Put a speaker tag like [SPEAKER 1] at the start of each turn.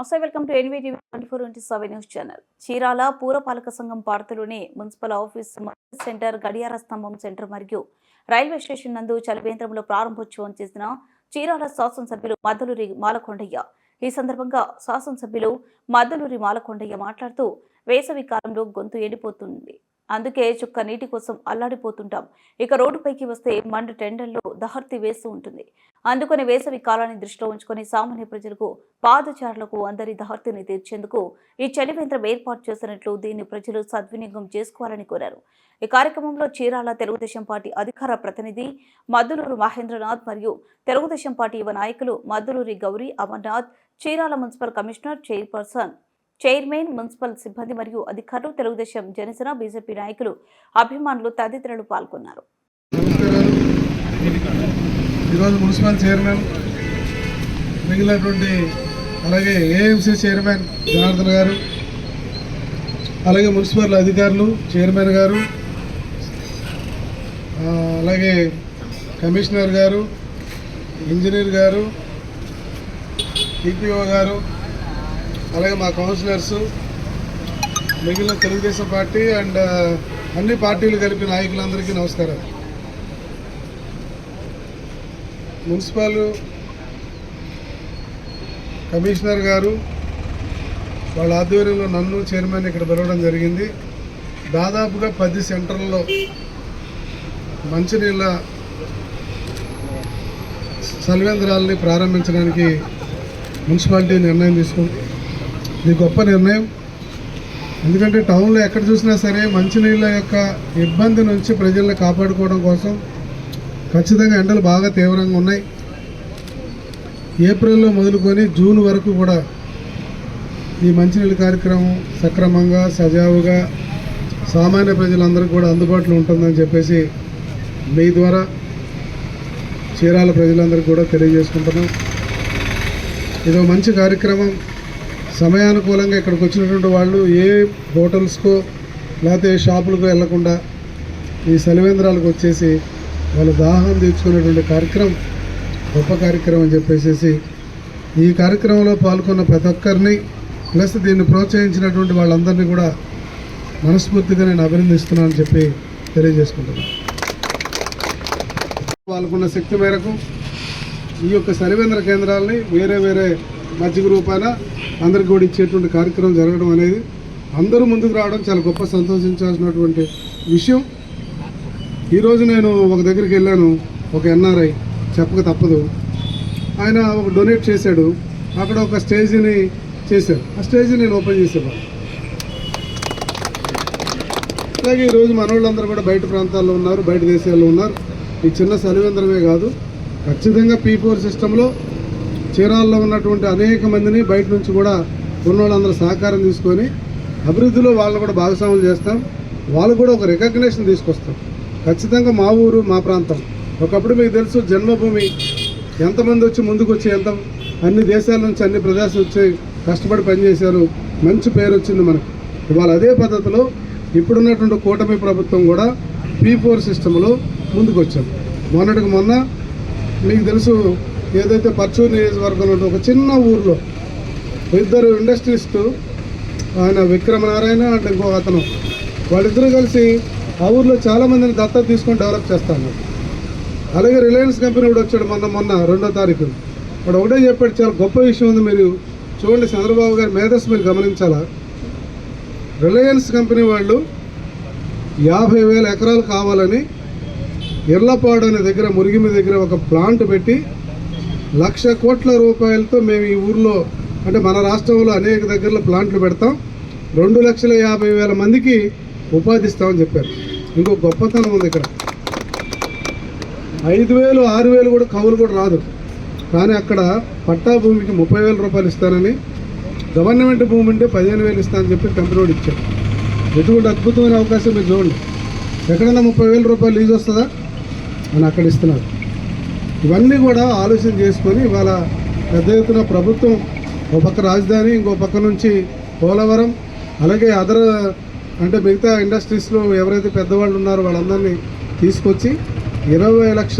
[SPEAKER 1] నమస్తే welcome to NV TV twenty four into seven news channel. Chirala పూరపాలక సంఘం పార్తలోని municipal office centre గడియార స్తంభం సెంటర్ మరియు రైల్వే స్టేషన్ నందు చలివేంద్రంలో ప్రారంభోత్సవం చేసిన చీరాల శాసనసభ్యులు మద్దలూరి మాలకొండయ్య. ఈ సందర్భంగా శాసనసభ్యులు మద్దలూరి మాలకొండయ్య మాట్లాడుతూ వేసవి కాలంలో గొంతు ఎండిపోతుంది. అందుకే చుక్క నీటి కోసం అల్లాడిపోతుంటాం. ఇక రోడ్డుపైకి వస్తే మండు టెండర్లో దహర్తి వేస్తూ ఉంటుంది. అందుకని వేసవి కాలాన్ని దృష్టిలో ఉంచుకొని సామాన్య ప్రజలకు పాదచారులకు అందరి దహర్తిని తీర్చేందుకు ఈ చలివేంద్రం ఏర్పాటు చేసినట్లు దీన్ని ప్రజలు సద్వినియోగం చేసుకోవాలని కోరారు. ఈ కార్యక్రమంలో చీరాల తెలుగుదేశం పార్టీ అధికార ప్రతినిధి మద్దులూరు మహేంద్రనాథ్ మరియు తెలుగుదేశం పార్టీ యువ నాయకులు Madduluri Gowri Amarnath Chirala municipal commissioner chairperson chairman municipal సిబ్బంది మరియు అధికారులు తెలుగుదేశం జనసేన బీజేపీ నాయకులు అభిమానులు తదితరులు పాల్గొన్నారు.
[SPEAKER 2] ఈరోజు మున్సిపల్ చైర్మన్ మిగిలినటువంటి అలాగే ఏఎంసీ చైర్మన్ జనార్దన్ గారు అలాగే మున్సిపల్ అధికారులు చైర్మన్ గారు అలాగే కమిషనర్ గారు ఇంజనీర్ గారు ఈపీఓ గారు అలాగే మా కౌన్సిలర్స్ మిగిలిన తెలుగుదేశం పార్టీ అండ్ అన్ని పార్టీలు కలిపి నాయకులందరికీ నమస్కారం మున్సిపల్ కమిషనర్ గారు వాళ్ళ ఆధ్వర్యంలో నన్ను చైర్మన్ ఇక్కడ పిలవడం జరిగింది. దాదాపుగా పది సెంటర్లలో మంచినీళ్ళ సల్వేంద్రాలని ప్రారంభించడానికి మున్సిపాలిటీ నిర్ణయం తీసుకుంది. ఇది గొప్ప నిర్ణయం. ఎందుకంటే టౌన్లో ఎక్కడ చూసినా సరే మంచినీళ్ళ యొక్క ఇబ్బంది నుంచి ప్రజల్ని కాపాడుకోవడం కోసం ఖచ్చితంగా ఎండలు బాగా తీవ్రంగా ఉన్నాయి. ఏప్రిల్లో మొదలుకొని జూన్ వరకు కూడా ఈ మంచినీళ్ళ కార్యక్రమం సక్రమంగా సజావుగా సామాన్య ప్రజలందరికీ కూడా అందుబాటులో ఉంటుందని చెప్పేసి మీ ద్వారా చీరాల ప్రజలందరికీ కూడా తెలియజేసుకుంటున్నాం. ఇదో మంచి కార్యక్రమం. సమయానుకూలంగా ఇక్కడికి వచ్చినటువంటి వాళ్ళు ఏ హోటల్స్కో లేకపోతే ఏ షాపులకు వెళ్ళకుండా ఈ సెలవేంద్రాలకు వచ్చేసి వాళ్ళు దాహం తీర్చుకునేటువంటి కార్యక్రమం గొప్ప కార్యక్రమం అని చెప్పేసి ఈ కార్యక్రమంలో పాల్గొన్న ప్రతి ఒక్కరిని ప్లస్ దీన్ని ప్రోత్సహించినటువంటి వాళ్ళందరినీ కూడా మనస్ఫూర్తిగా నేను అభినందిస్తున్నానని చెప్పి తెలియజేసుకుంటున్నాను. పాల్గొన్న శక్తి మేరకు ఈ యొక్క సరివేంద్ర కేంద్రాలని వేరే వేరే మజ్జిగ రూపాన అందరికి కూడా ఇచ్చేటువంటి కార్యక్రమం జరగడం అనేది అందరూ ముందుకు రావడం చాలా గొప్ప సంతోషించాల్సినటువంటి విషయం. ఈరోజు నేను ఒక దగ్గరికి వెళ్ళాను ఒక ఎన్ఆర్ఐ చెప్పక తప్పదు. ఆయన ఒక డొనేట్ చేశాడు అక్కడ ఒక స్టేజ్ని చేశారు. ఆ స్టేజ్ నేను ఓపెన్ చేసేవాడు అలాగే ఈరోజు మనవాళ్ళందరూ కూడా బయట ప్రాంతాల్లో ఉన్నారు బయట దేశాల్లో ఉన్నారు. ఈ చిన్న సలివేంద్రమే కాదు ఖచ్చితంగా పీ ఫోర్ సిస్టంలో చీరాల్లో ఉన్నటువంటి అనేక మందిని బయట నుంచి కూడా ఉన్నోళ్ళందరూ సహకారం తీసుకొని అభివృద్ధిలో వాళ్ళని కూడా భాగస్వాములు చేస్తాం. వాళ్ళు కూడా ఒక రికగ్నేషన్ తీసుకొస్తాం ఖచ్చితంగా మా ఊరు మా ప్రాంతం. ఒకప్పుడు మీకు తెలుసు జన్మభూమి ఎంతమంది వచ్చి ముందుకు వచ్చి ఎంత అన్ని దేశాల నుంచి అన్ని ప్రదేశాలు వచ్చి కష్టపడి పనిచేశారు. మంచి పేరు వచ్చింది మనకు. ఇవాళ అదే పద్ధతిలో ఇప్పుడున్నటువంటి కూటమి ప్రభుత్వం కూడా పీ ఫోర్ సిస్టంలో ముందుకు వచ్చాం. మొన్నటికి మొన్న మీకు తెలుసు ఏదైతే పర్చూరు నియోజకవర్గంలో ఉంటే ఒక చిన్న ఊర్లో ఇద్దరు ఇండస్ట్రీస్టు ఆయన విక్రమనారాయణ అంటే ఇంకో అతను వాళ్ళిద్దరూ కలిసి ఆ ఊర్లో చాలామందిని దత్తత తీసుకొని డెవలప్ చేస్తాను. అలాగే రిలయన్స్ కంపెనీ కూడా వచ్చాడు మొన్న మొన్న రెండో తారీఖు. వాడు ఒకటే చెప్పాడు చాలా గొప్ప విషయం ఉంది మీరు చూడండి చంద్రబాబు గారి మేధస్సు మీరు గమనించాలా? రిలయన్స్ కంపెనీ వాళ్ళు యాభై వేల ఎకరాలు కావాలని ఇర్లపాడు అనే దగ్గర మురిగిమి దగ్గర ఒక ప్లాంట్ పెట్టి లక్ష కోట్ల రూపాయలతో మేము ఈ ఊర్లో అంటే మన రాష్ట్రంలో అనేక దగ్గరలో ప్లాంట్లు పెడతాం. రెండు లక్షల యాభై వేల మందికి ఉపాధి ఇస్తామని చెప్పారు. ఇంకో గొప్పతనం ఉంది ఇక్కడ. ఐదు వేలు ఆరు వేలు కూడా కవులు కూడా రాదు. కానీ అక్కడ పట్టా భూమికి ముప్పై వేల రూపాయలు ఇస్తానని గవర్నమెంట్ భూమి ఉంటే పదిహేను వేలు ఇస్తానని చెప్పి కంపెనీ ఇచ్చారు. ఎటువంటి అద్భుతమైన అవకాశం మీరు చూడండి. ఎక్కడైనా ముప్పై వేల రూపాయలు లీజ్ వస్తుందా? అని అక్కడ ఇస్తున్నారు. ఇవన్నీ కూడా ఆలోచన చేసుకొని ఇవాళ పెద్ద ఎత్తున ప్రభుత్వం ఒక పక్క రాజధాని ఇంకో పక్క నుంచి పోలవరం అలాగే అదర్ అంటే మిగతా ఇండస్ట్రీస్లో ఎవరైతే పెద్దవాళ్ళు ఉన్నారో వాళ్ళందరినీ తీసుకొచ్చి ఇరవై లక్షల